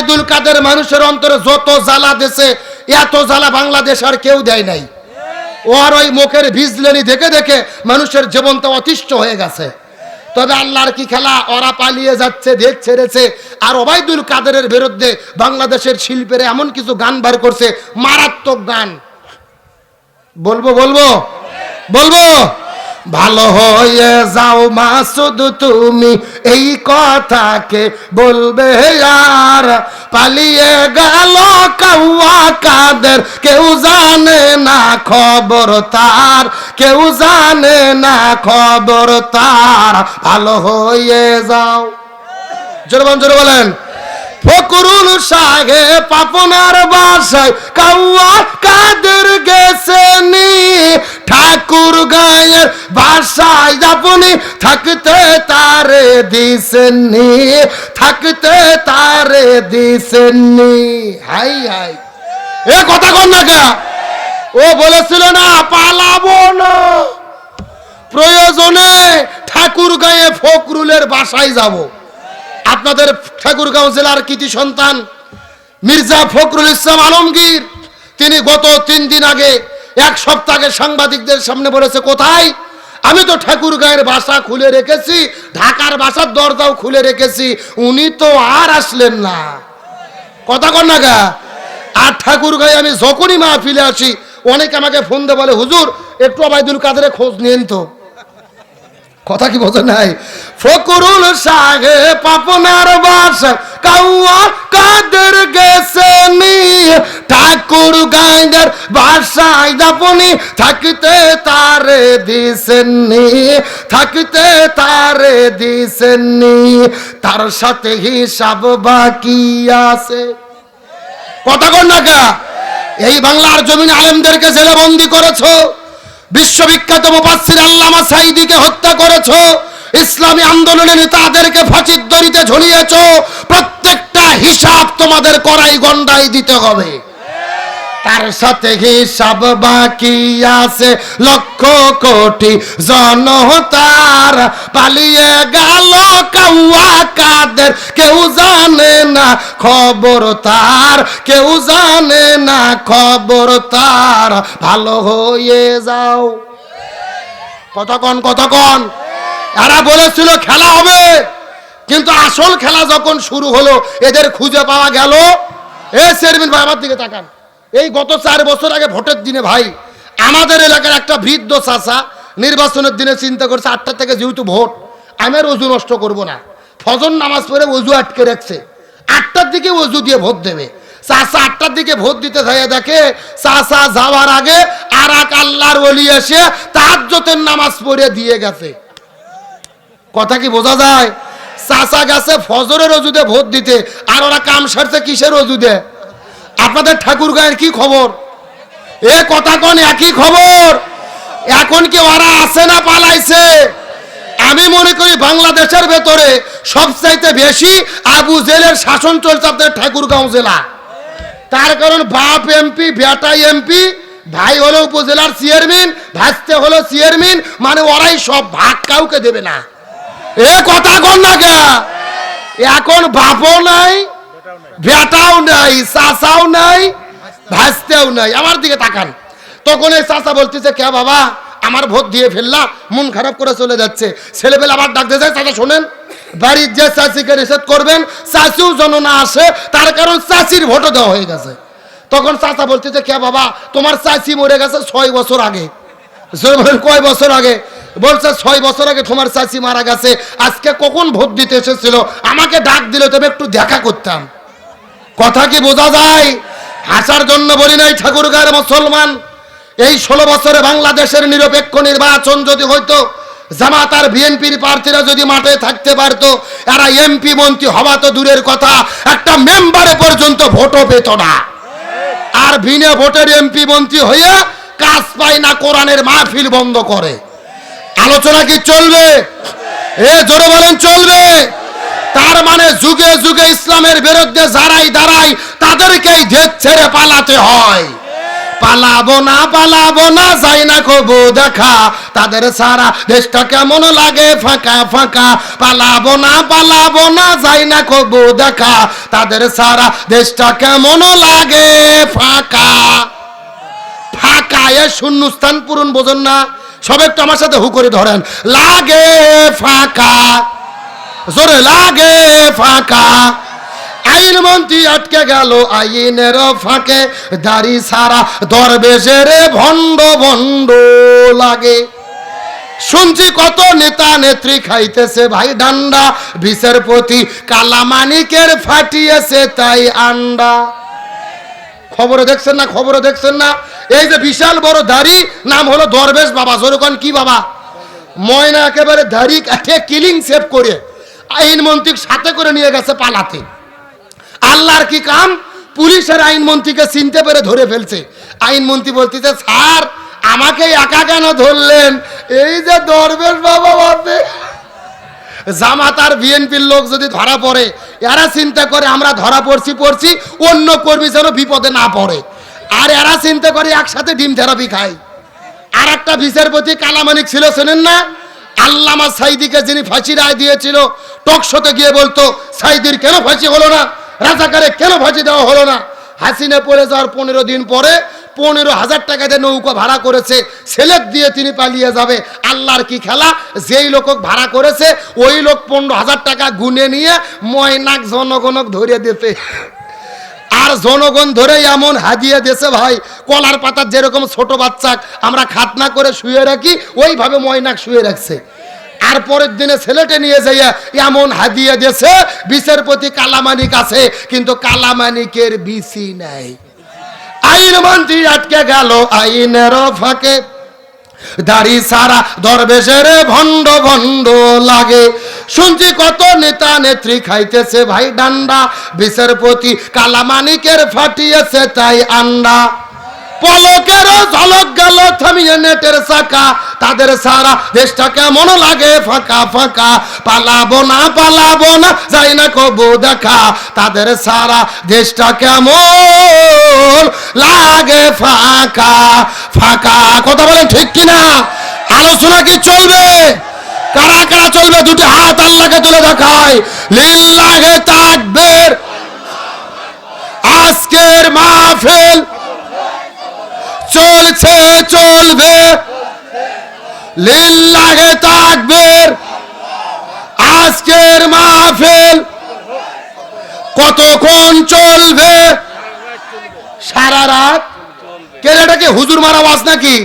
ওবায়দুল কাদের মানুষের অন্তরে যত জ্বালা দেশে এত জ্বালা বাংলাদেশ আর কেউ দেয় নাই। ও আর ওই মুখের ভিজলেনি দেখে দেখে মানুষের জীবনটা অতিষ্ঠ হয়ে গেছে। তবে আল্লাহর কি খেলা? ওরা পালিয়ে যাচ্ছে, দেশ ছেড়েছে। আর ওবায়দুল কাদেরের বিরুদ্ধে বাংলাদেশের শিল্পীরা এমন কিছু গান বার করছে, মারাত্মক গান। বলব বলব? বলব? ভালো হয়ে যাও মা মাসুদ তুমি এই কথাকে বলবে। আর পালিয়ে গেল কাউয়া কাদের, কেউ জানে না খবর তার, কেউ জানে না খবর তার। ভালো হয়ে যাও। জোরে বলেন জোরে বলেন। ফকরুল সাহে পাপনার বাসায় কাউয়া কাদের গেছে নি ঠাকুর গায়ের বাসায় আপনি থাকতে তারে দিছেননি? থাকতে তারে দিছেননি? High high. এ কথা কন না কে? ও বলেছিল না, পালাবো না। প্রয়োজনে ঠাকুর গায়ে ফকরুলের বাসায় যাব। আপনাদের ঠাকুরগাঁও জেলার কৃতি সন্তান মির্জা ফখরুল ইসলাম আলমগীর, তিনি গত তিন দিন আগে এক সপ্তাহে সাংবাদিকদের সামনে বলেছে, কোথায়? আমি তো ঠাকুর গায়ের বাসা খুলে রেখেছি, ঢাকার বাসার দরজাও খুলে রেখেছি, উনি তো আর আসলেন না। কথা কর না গা। আর ঠাকুর গায়ে আমি যখনই মাহফিলে আসি, অনেকে আমাকে ফোন দিয়ে বলে, হুজুর, একটু আবাইদুল কাদের খোঁজ নিন তো। কথা কি বোঝে নাই? ফকরুল সাহে পাপনার বাস, কাউয়া কাদের গেছে নি? ঠাকুর গাইদের বাসায় আপনি থাকতে তারে দিছেননি থাকতে তারে দিছেননি তার সাথে হিসাব বাকি আছে। কথা কর না কা? এই বাংলার জমিন আলেমদেরকে জেলে বন্দি করেছ? বিশ্ববিখ্যাত মুফাসসির আল্লামা সাইদিকে হত্যা করেছ, ইসলামী আন্দোলনের নেতাদেরকে ফাঁসির দড়িতে ঝুলিয়েছো, প্রত্যেকটা হিসাব তোমাদের করাই গন্ডাই দিতে হবে। তার সাথে হিসাব বাকি আছে, লক্ষ কোটি জনতার পালিয়ে গেল কাউয়া কাদের, কেউ জানে না খবর তার, কেউ জানে না খবর তার। ভালো হয়ে যাও। কতক্ষণ কতক্ষণ? এরা বলেছিল খেলা হবে, কিন্তু আসল খেলা যখন শুরু হলো, এদের খুঁজে পাওয়া গেল। এ চেয়ারম্যান ভাই, আমার দিকে তাকান। এই গত চার বছর আগে ভোটের দিনে ভাই, আমাদের এলাকার একটা বৃদ্ধ চাষা নির্বাচনের দিনে চিন্তা করছে, আটটা থেকে যেহেতু ভোট, আমি আর অজু নষ্ট করব না। ফজর নামাজ পড়ে অজু আটকে রাখছে। আটটার দিকে অজু দিয়ে ভোট দেবে। চাষা আটটার দিকে ভোট দিতে থাকে দেখে চাষা যাওয়ার আগে আর এক আল্লাহর ওলি এসে তাহাজ্জতের নামাজ পড়ে দিয়ে গেছে। কথা কি বোঝা যায়? চাষা গেছে ফজরের অজুদে ভোট দিতে, আর ওরা কাম সারছে কিসের অজুদে আপনাদের ঠাকুর গায়ের কি খবর? এ কথা কোন একই খবর? এখন কি ওরা আছে না পালাইছে? আমি মনে করি বাংলাদেশের ভেতরে সবচাইতে বেশি আবু জেলের শাসন চলছে আপনাদের ঠাকুরগাঁও জেলা। তার কারণ বাপ এমপি, বেটা এমপি, ভাই হলো উপজেলার চেয়ারম্যান ভাসতে হলো চেয়ারম্যান মানে ওরাই সব ভাগ কাউকে দেবে না। এ কথা কন না কে? এখন বাপও নাই, বেটাও নাই, চাচাও নাই ভাসতেও নাই। আমার দিকে তাকান। তখন এই চাচা বলতেছে, কে বাবা আমার ভোট দিয়ে ফেললা, মন খারাপ করে চলে যাচ্ছে। ছেলেবেলা আবার ডাকতে যায়, চাচা শোনেন, বাড়ির যে চাচিকে রিসেট করবেন, চাচিও যেন না আসে, তার কারণ চাচির ভোটও দেওয়া হয়ে গেছে। তখন চাচা বলতেছে কে বাবা, তোমার চাচি মরে গেছে ছয় বছর আগে। কয় বছর আগে? বলছে, ছয় বছর আগে তোমার চাচি মারা গেছে, আজকে কখন ভোট দিতে এসেছিল? আমাকে ডাক দিলে তবে একটু দেখা করতাম। কথা কি বোঝা যায়? হাসার জন্য বলি নাই ঠাকুরগাঁয়ের মুসলমান। এই ষোলো বছরে বাংলাদেশের নিরপেক্ষ নির্বাচন যদি হইতো, জামাত আর বিএনপির প্রার্থীরা যদি মাঠে থাকতে পারতো, এরা এমপি মন্ত্রী হওয়া তো দূরের কথা, একটা মেম্বারে পর্যন্ত ভোটও পেত না। আর বিনা ভোটের এমপি মন্ত্রী হয়ে কাজ পায় না, কোরআনের মাহফিল বন্ধ করে। আলোচনা কি চলবে? এ, জোরে বলেন, চলবে। তার মানে যুগে যুগে ইসলামের বিরুদ্ধে যারাই দাঁড়ায়, তাদেরকেই দেশ ছেড়ে পালাতে হয়। পালাবো না পালাবো না, যাই না কবু দেখা। তাদের সারা দেশটা কেমন লাগে? ফাঁকা ফাঁকা। পালাবো না পালাবো না, যাই না কবু দেখা। তাদের সারা দেশটা কেমন লাগে? ফাঁকা। ফাঁকা, এ শূন্যস্থান পূরণ বোঝেন না। সব একটু আমার সাথে হু করে ধরেন। লাগে ফাঁকা। জোরে, লাগে ফাঁকা। আইন মন্ত্রী আটকে গেল আইনের ফাঁকে। দাড়ি সারা দরবেশের ভণ্ড ভণ্ড লাগে। শুনছি কত নেতা নেত্রী খাইতেছে ভাই ডান্ডা। প্রতি কালামানিকের ফাটিয়েছে তাই আন্ডা। খবরে দেখছেন না, খবরে দেখছেন না? এই যে বিশাল বড় দাড়ি, নাম হলো দরবেশ বাবা। জোরকন কি বাবা? ময়না একেবারে দাড়ি কাটে কিলিং সেভ করে। আইনমন্ত্রী সাথে করে নিয়ে গেছে পালাতে। আল্লাহর কি কাম? পুলিশের আইনমন্ত্রীকে চিনতে পেরে ধরে ফেলছে। আইনমন্ত্রী বলতেছে, স্যার, আমাকে একা কেন ধরলেন? এই যে দরবেশ বাবা বাপে। জামাত আর বিএনপির লোক যদি ধরা পড়ে, এরা চিন্তা করে আমরা ধরা পড়ছি পড়ছি, অন্য কর্মী যেন বিপদে না পড়ে। আর এরা চিন্তা করে একসাথে ডিম থেরাপি খায়। আর একটা বিচারপতি কালামানিক ছিল শোনেন না? আল্লামা সাইদিকে যিনি ফাঁসি রায় দিয়েছিল, টকশোতে গিয়ে বলতো, সাইদির কেন ফাঁসি হলো না? রাজাকারে কেন ফাঁসি দেওয়া হলো না? হাসিনে পড়ে যাওয়ার পনেরো দিন পরে পনেরো হাজার টাকা দিয়ে নৌকা ভাড়া করেছে ছেলেক দিয়ে তিনি পালিয়ে যাবে। আল্লাহর কি খেলা? যেই লোক ভাড়া করেছে, ওই লোক পনেরো হাজার টাকা গুনে নিয়ে ময়নাক জনগণক ধরে দিতে আর জনগণ ধরে এমন হাদিয়ে দেশে ভাই, কলার পাতার যেরকম ছোট বাচ্চা, আমরা খাতনা করে শুয়ে রাখি, ওইভাবে ময়নাক শুয়ে রাখছে। আর পরের দিনে ছেলেটে নিয়ে যাইয়া এমন হাদিয়ে দিয়েছে বিষের প্রতি কালামানিক আছে, কিন্তু কালামানিকের বিসি নাই। আইন মন্ত্রী আটকে গেল আইনের ফাঁকে। দাড়ি সারা দরবেশের ভণ্ড ভণ্ড লাগে। শুনছি কত নেতা নেত্রী খাইতেছে ভাই ডান্ডা বিষের প্রতি কালামানিকের ফাটিয়েছে তাই আন্ডা। পলকের ঝলক গেল থামিয়ে নেটের চাকা। তাদের সারা দেশটা কেমন লাগে? ফাঁকা ফাঁকা। পালাবো না পালাবো না, যাই না কবু দেখা। তাদের সারা দেশটা কেমন লাগে? ফাঁকা ফাঁকা। কথা বলেন ঠিক কিনা? আলোচনা কি চলবে? কারা কারা চলবে? দুটি হাত আল্লাহকে তুলে দেখায়। লিল্লাহে তাকবীর। আজকের মাহফিল চলছে, চলবে। লিল্লাহে তাকবীর। আজকের মাহফিল কতক্ষণ চলবে? সারা রাত? কেন কি হুজুর মারা আওয়াজ নাকি?